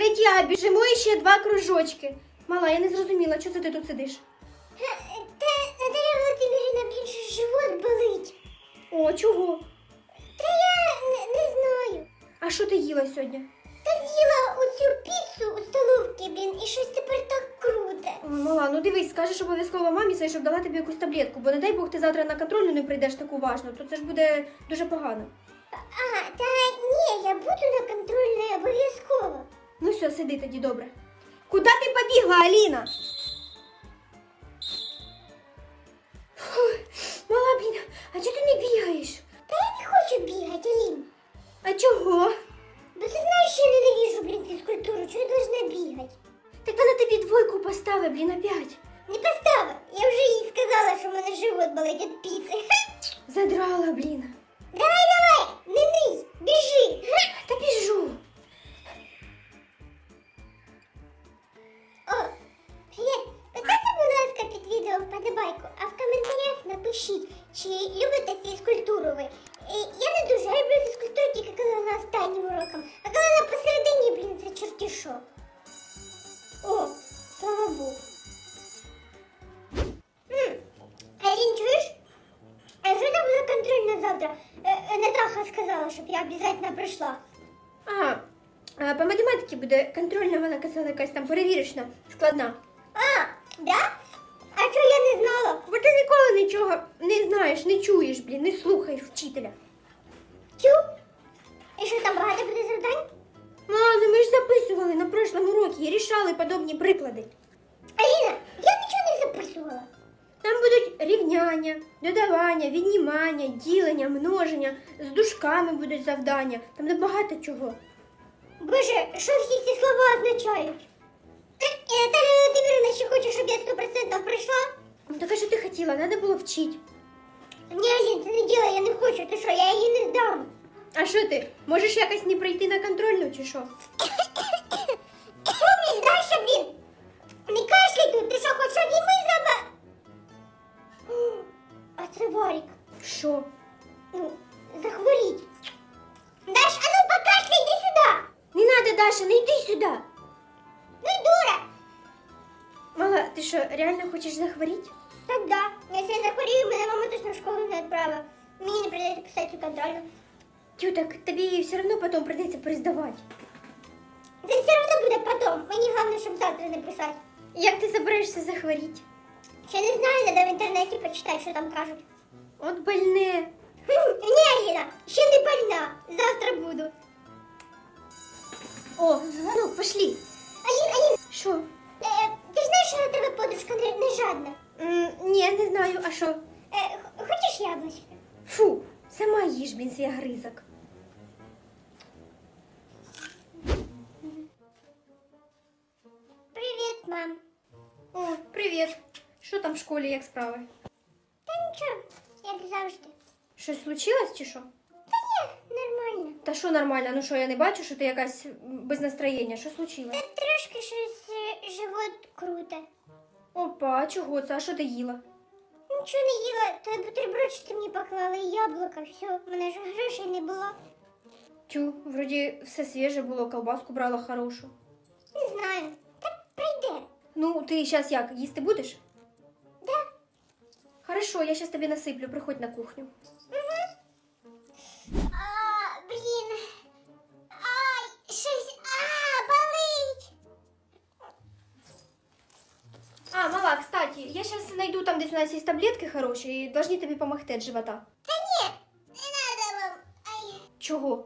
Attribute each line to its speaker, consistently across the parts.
Speaker 1: третя, біжимо і ще два кружочки. Мала, я не зрозуміла, чого це ти тут сидиш?
Speaker 2: Та Наталя Володимирівна, що живот болить.
Speaker 1: О, чого?
Speaker 2: Та я не, не знаю.
Speaker 1: А що ти їла сьогодні?
Speaker 2: Та з'їла оцю піцу у столовці, блін, і щось тепер так круте.
Speaker 1: Мала, ну дивись, скажеш обов'язково мамі своїй, щоб дала тобі якусь таблетку, бо не дай Бог ти завтра на контрольну не прийдеш так уважно, то це ж буде дуже погано.
Speaker 2: А, та ні, я буду на контрольній обов'язково.
Speaker 1: Ну все, сиди тоді добре. Куди ти побігла, Аліна? А, а по математиці буде контрольна, вона казала, якась там перевірочна, складна.
Speaker 2: А, да? А чого я не знала?
Speaker 1: Бо ти ніколи нічого не знаєш, не чуєш, блін, не слухаєш вчителя.
Speaker 2: Тю? І що там багато буде завдань?
Speaker 1: Мама, ну ми ж записували на прошлому уроці і рішали подобні приклади.
Speaker 2: Аліна, я нічого не записувала.
Speaker 1: Там будуть рівняння, додавання, віднімання, ділення, множення, з дужками будуть завдання. Там де багато чого.
Speaker 2: Боже, що всі ці слова означають? Наталя Володимирівна ще хоче, щоб я 100% прийшла?
Speaker 1: Ну так а що ти хотіла, треба було вчити.
Speaker 2: Ні, це не діло, я не хочу, ти що, я її не здам.
Speaker 1: А що ти? Можеш якось не прийти на контрольну чи що?
Speaker 2: Помніш, дальше, блін. Не кашляй тут, ти що, хоч щоб і ми заба... О, А це Варік.
Speaker 1: Що?
Speaker 2: Ну, захворіть. Даш, а ну покашляй, іди сюди.
Speaker 1: Не надо, Даша, не йди сюди.
Speaker 2: Ну й дура.
Speaker 1: Мала, ти що, реально хочеш захворіти?
Speaker 2: Так да. Якщо я захворію, мене мама точно в школу не відправила. Мені не прийдеться писати цю контрольну.
Speaker 1: Тю, так тобі все одно потім прийдеться перездавати.
Speaker 2: Це все одно буде потом. Мені головне, щоб завтра не писати.
Speaker 1: Як ти збираєшся захворіти?
Speaker 2: Ще не знаю, треба в інтернеті почитати, що там кажуть.
Speaker 1: От больне.
Speaker 2: Хм, Ні, Аліна, ще не больна. Завтра буду.
Speaker 1: О, звонок, пошли.
Speaker 2: Алін, Алін,
Speaker 1: Що?
Speaker 2: е, ти ж знаєш, що на тебе подружка не, не жадна?
Speaker 1: М, Ні, не знаю, а що?
Speaker 2: Е, х- хочеш яблучко?
Speaker 1: Фу, сама їж, блін, свій гризок.
Speaker 2: Привіт, мам.
Speaker 1: О, привіт. Що там в школі, як справи?
Speaker 2: Та нічого, як завжди.
Speaker 1: Щось случилось чи що?
Speaker 2: Та ні, нормально.
Speaker 1: Та що нормально? Ну що, я не бачу, що ти якась без настроєння. Що случилось?
Speaker 2: Та трошки щось е, живот круте.
Speaker 1: Опа, а чого це? А що ти їла?
Speaker 2: Нічого не їла, той бутерброд, що ти мені поклала, і яблука, все, в мене ж грошей не було.
Speaker 1: Тю, вроді все свіже було, колбаску брала хорошу.
Speaker 2: Не знаю. Та прийде.
Speaker 1: Ну, ти зараз як, їсти будеш? Хорошо, я зараз тобі насиплю, приходь на кухню.
Speaker 2: А, блін. Ай, щось. А, болить.
Speaker 1: А, мала, кстати, я сейчас найду там, десь у нас есть таблетки хороші і должны тобі помогти від живота.
Speaker 2: Та ні, не надо вам. Ай.
Speaker 1: Чого?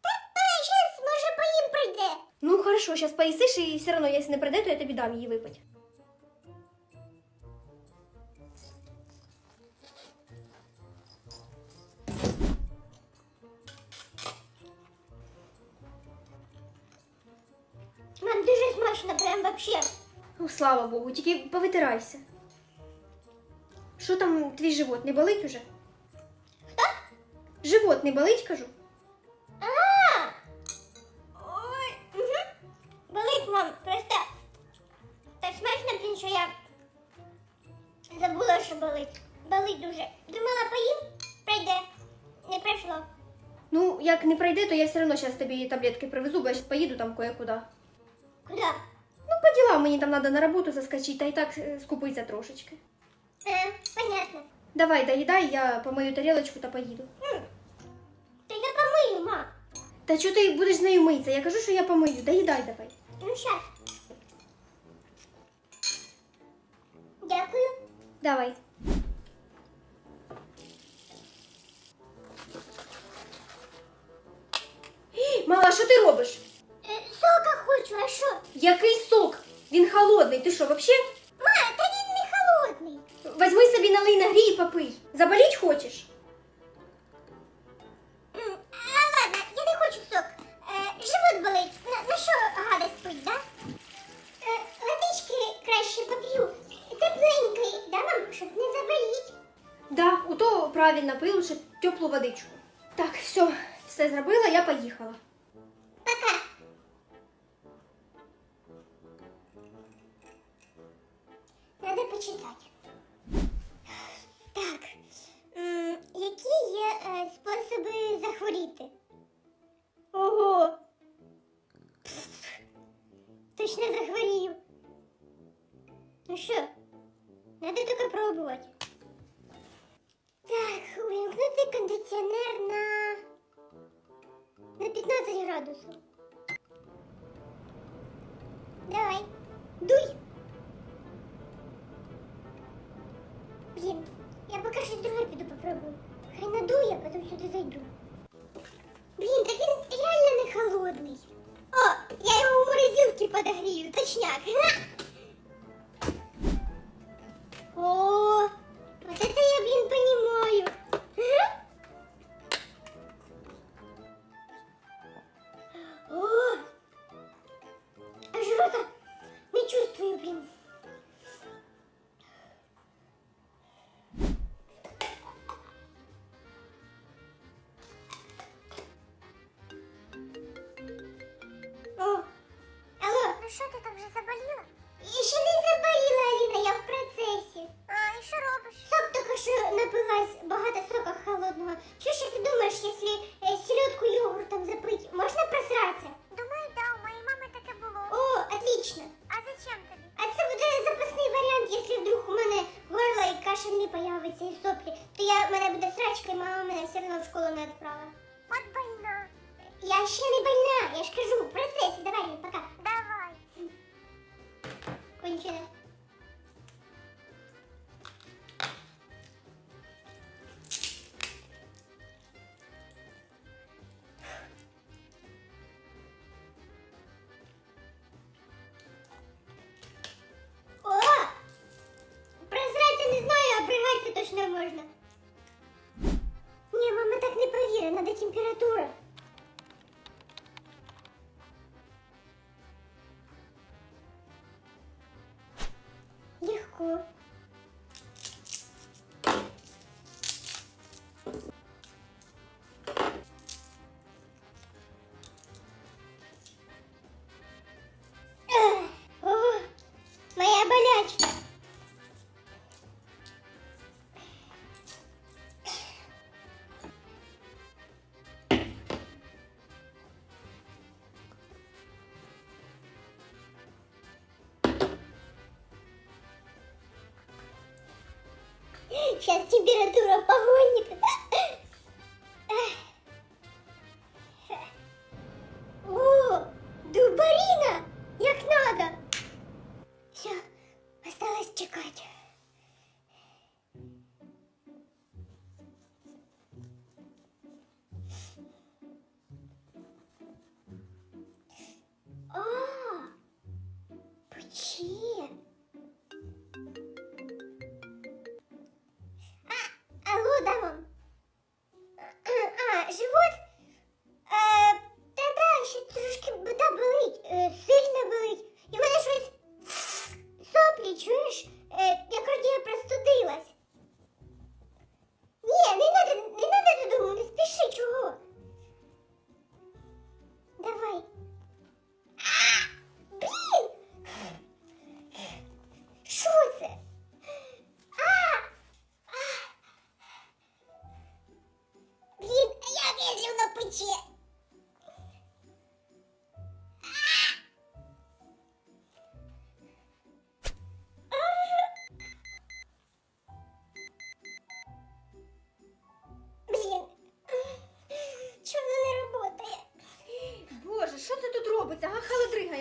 Speaker 2: Та, може, поїм прийде.
Speaker 1: Ну, хорошо, сейчас поїсиш і все одно, якщо не прийде, то я тобі дам її випити.
Speaker 2: Дуже прям вообще.
Speaker 1: Ну, слава Богу, тільки повитирайся. Що там твій живот не болить уже? Живот не болить, кажу?
Speaker 2: А! Ой, угу. Болить, мам, просто так смачно, блін, що я забула, що болить. Болить дуже. Думала, поїм, прийде. Не прийшло.
Speaker 1: Ну, як не пройде, то я все одно зараз тобі таблетки привезу, бо я зараз поїду там кое-куди.
Speaker 2: Куди?
Speaker 1: Ну, мені там треба на роботу заскочити, та і так е, скупиться трошечки.
Speaker 2: Е, понятно.
Speaker 1: Давай, доїдай, я помию тарілочку та поїду.
Speaker 2: Та я помию, ма.
Speaker 1: Та чого ти будеш з нею митися? Я кажу, що я помию. Доїдай давай.
Speaker 2: Ну, щас. Дякую.
Speaker 1: Давай. Мала, що ти робиш?
Speaker 2: Е, сока хочу, а що?
Speaker 1: Який сок? Він холодний. Ти що, вообще?
Speaker 2: Ма, та він не холодний.
Speaker 1: Возьми собі налий на грій і попий. Заболіть хочеш?
Speaker 2: М, А ладно, я не хочу сок. Е, живот болить. На, на що гадость пить, да? Е, водички краще поп'ю. Тепленький, да, мам, щоб не заболіть.
Speaker 1: Да, ото правильно пий лише теплу водичку. Так, все, все зробила, я поїхала.
Speaker 2: Пока. Надо друге. Хай надує, а потім сюди зайду. Блін, так він реально не холодний. О, я його у морозилці подогрію, точняк. Вже заболіла? Я ще не заболіла, Аліна, я в процесі. А, і що робиш? Сок тільки що напилась, багато сока холодного. Що ж ти думаєш, якщо е, селедку йогуртом запить, можна просратися? Думаю, да, у моєї мами таке було. О, отлично. А зачем тобі? А це буде запасний варіант, якщо вдруг у мене горло і кашель не появиться і соплі, то я, в мене буде срачка, і мама мене все одно в школу не відправила. От больна. Я ще не больна, я ж кажу, в процесі, давай, пока. Давай. Кончено. О! Сейчас температура погонит.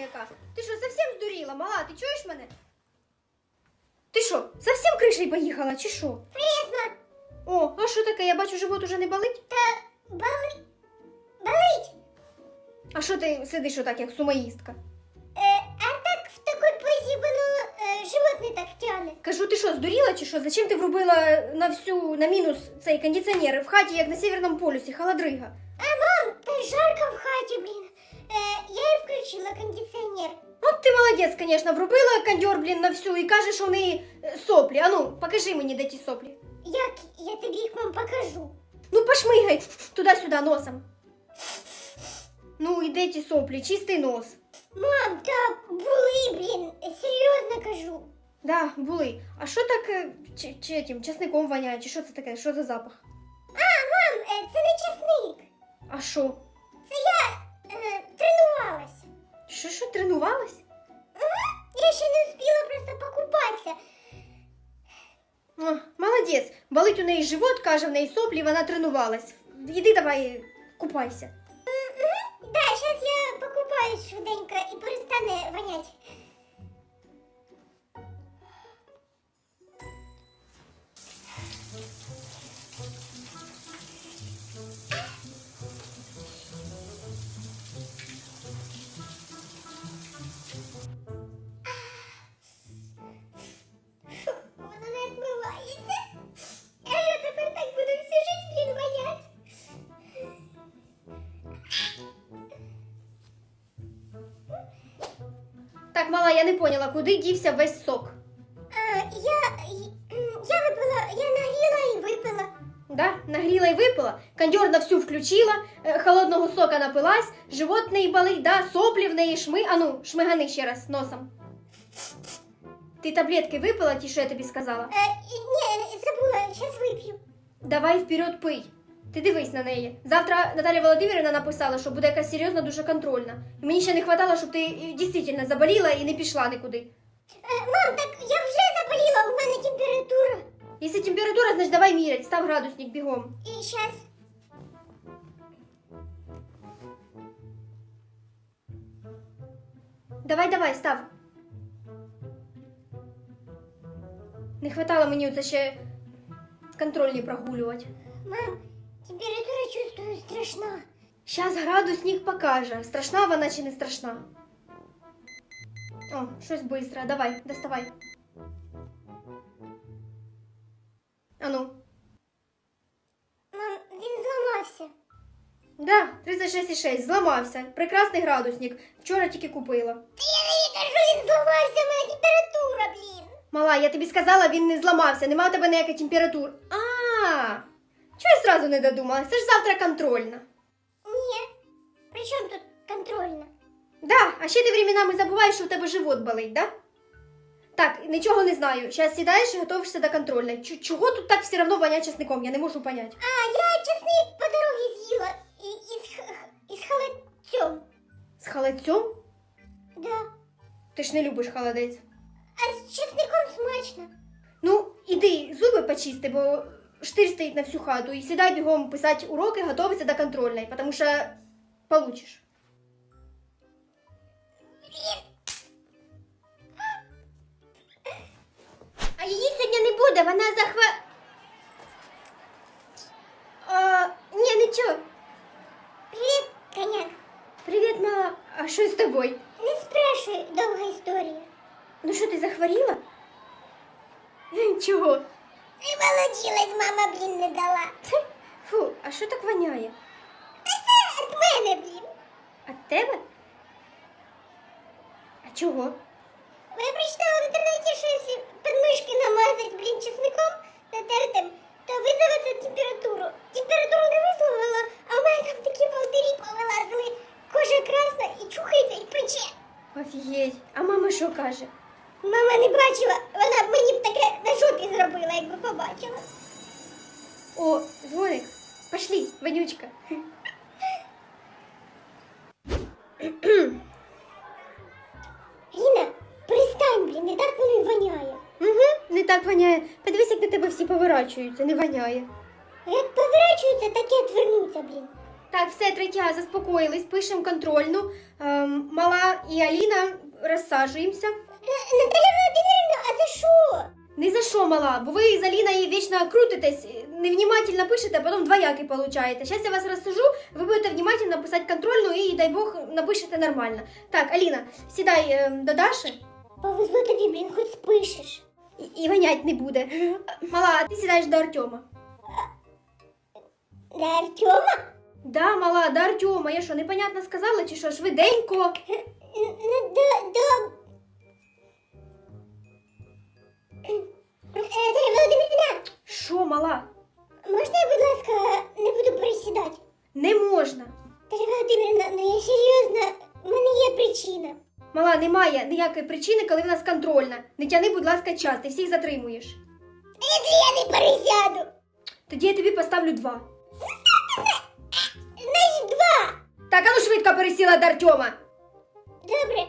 Speaker 1: Яка. Ти що, зовсім здуріла, мала, ти чуєш мене? Ти що, зовсім кришею поїхала, чи що?
Speaker 2: Привіт.
Speaker 1: О, а що таке? Я бачу, живот уже не болить.
Speaker 2: Та бали... болить.
Speaker 1: А що ти сидиш отак, як сумоїстка?
Speaker 2: Е, а так в такій позі воно е, живот не так тягне.
Speaker 1: Кажу, ти що, здуріла чи що? Зачем ти врубила на всю на мінус цей кондиціонер в хаті, як на Северному полюсі, холодрига?
Speaker 2: А мам, та жарко в хаті, блін. Е, я і включила кондиціонер.
Speaker 1: От ти молодець, звісно, врубила кондьор, блін, на всю і кажеш, що в неї е, соплі. Ану, покажи мені, де ті соплі.
Speaker 2: Як я тобі їх мам покажу?
Speaker 1: Ну, пошмигай туди-сюди носом. Ну, і де ті соплі, чистий нос.
Speaker 2: Мам, та були, блін, серйозно кажу.
Speaker 1: Да, були. А що так е, чи, чи тим, чесником воняє, чи що це таке? Що за запах?
Speaker 2: А, мам, е, це не чесник.
Speaker 1: А що?
Speaker 2: Це я е, тренувалась.
Speaker 1: Що, що тренувалась?
Speaker 2: Я ще не успіла просто покупатися.
Speaker 1: О, молодець. Болить у неї живот, каже, в неї соплі, вона тренувалась. Іди давай купайся.
Speaker 2: Да, зараз я покупаюсь швиденько і перестане вонять. Я
Speaker 1: не поняла, куди дівся весь сок.
Speaker 2: А, я, я випила, я нагріла і випила.
Speaker 1: Да? Нагріла і випила, кондьор на всю включила, е, холодного сока напилась, живот неї болить, да, соплі в неї шми. Ану, шмигани ще раз носом. Ти таблетки випила, ті, що я тобі сказала?
Speaker 2: Е, ні, забула, зараз вип'ю.
Speaker 1: Давай вперед пий. Ти дивись на неї. Завтра Наталя Володимирівна написала, що буде якась серйозна дуже контрольна. І мені ще не хватало, щоб ти е, дійсно заболіла і не пішла нікуди.
Speaker 2: Е, мам, так я вже заболіла, у мене температура.
Speaker 1: Якщо температура, значить давай мірять, став градусник бігом.
Speaker 2: І зараз.
Speaker 1: Давай, давай, став. Не хватало мені оце ще контрольні прогулювати.
Speaker 2: Мам, температура чувствую страшна.
Speaker 1: Щас градусник покаже, страшна вона чи не страшна. О, щось быстро. Давай, доставай. Ану.
Speaker 2: Мам, він зламався.
Speaker 1: Да, 36,6, зламався. Прекрасний градусник. Вчора тільки купила.
Speaker 2: Та я не кажу, він зламався, у мене температура, блін.
Speaker 1: Мала, я тобі сказала, він не зламався, нема у тебе ніякої температури. А, чого я зразу не додумалась? Це ж завтра контрольна.
Speaker 2: Ні. При чому тут контрольна?
Speaker 1: Да, а ще ти временами забуваєш, що в тебе живот болить, да? Так, нічого не знаю. Зараз сідаєш і готуєшся до контрольної. Чу- Чого тут так все одно воняє чесником? Я не можу понять.
Speaker 2: А, я чесник по дорозі з'їла і, із, х- із халатцем.
Speaker 1: З холодцем?
Speaker 2: Да.
Speaker 1: Ти ж не любиш холодець.
Speaker 2: А з чесником смачно.
Speaker 1: Ну, іди зуби почисти, бо штир стоїть на всю хату. І сідай бігом писати уроки, готуватися до контрольної, тому що получиш. А її сьогодні не буде, вона захва. А, ні, нічого.
Speaker 2: Привіт, коняк.
Speaker 1: Привіт, мала. А що з тобою?
Speaker 2: Не спрашуй, довга історія.
Speaker 1: Ну що, ти захворіла? Чого?
Speaker 2: І молоділась, мама, блін, не дала.
Speaker 1: Фу, а що так воняє?
Speaker 2: Та це від мене, блін.
Speaker 1: От тебе? А чого?
Speaker 2: Я прочитала в інтернеті, що якщо подмишки намазати, блін, чесником натертим, то визоветься температуру. Температуру не висловила, а в мене там такі волдирі повилазили. Кожа красна і чухається, і пече.
Speaker 1: Офігеть. А мама що каже?
Speaker 2: Мама не бачила, вона б мені б таке на жопі зробила, якби побачила.
Speaker 1: О, дзвоник. Пошли, вонючка.
Speaker 2: Ліна, пристань, блін, не так воно й воняє.
Speaker 1: Угу, не так воняє. Подивись, як на тебе всі поворачуються, не воняє.
Speaker 2: А як поворачується, так і отвернуться, блін.
Speaker 1: Так, все, третя, заспокоїлись, пишемо контрольну. Ем, мала і Аліна розсаджуємося.
Speaker 2: Наталя Володимирівна, а за що?
Speaker 1: Ні за що, мала, бо ви з Аліною вічно крутитесь, невнімательно пишете, а потім двояки получаєте. Зараз я вас розсажу, ви будете внимательно писати контрольну і, дай Бог, напишете нормально. Так, Аліна, сідай ем, до Даші
Speaker 2: Повезло тобі, блін, хоч спишеш.
Speaker 1: і, і ганять не буде. Мала, а ти сідаєш до Артема.
Speaker 2: До Артема?
Speaker 1: Да, мала, до Артема. Я що, непонятно сказала, чи що, швиденько?
Speaker 2: Ну, до, до... Наталя Володимирівна,
Speaker 1: Що, мала?
Speaker 2: можна я, будь ласка, не буду присідати?
Speaker 1: Не можна.
Speaker 2: Наталя Володимирівна, ну я серйозно, в мене є причина.
Speaker 1: Мала, немає ніякої причини, коли в нас контрольна. Не тяни, будь ласка, час, ти всіх затримуєш.
Speaker 2: А якщо я не пересяду?
Speaker 1: Тоді я тобі поставлю два.
Speaker 2: Значить, два.
Speaker 1: Так, а ну швидко пересіла до Артема.
Speaker 2: Добре.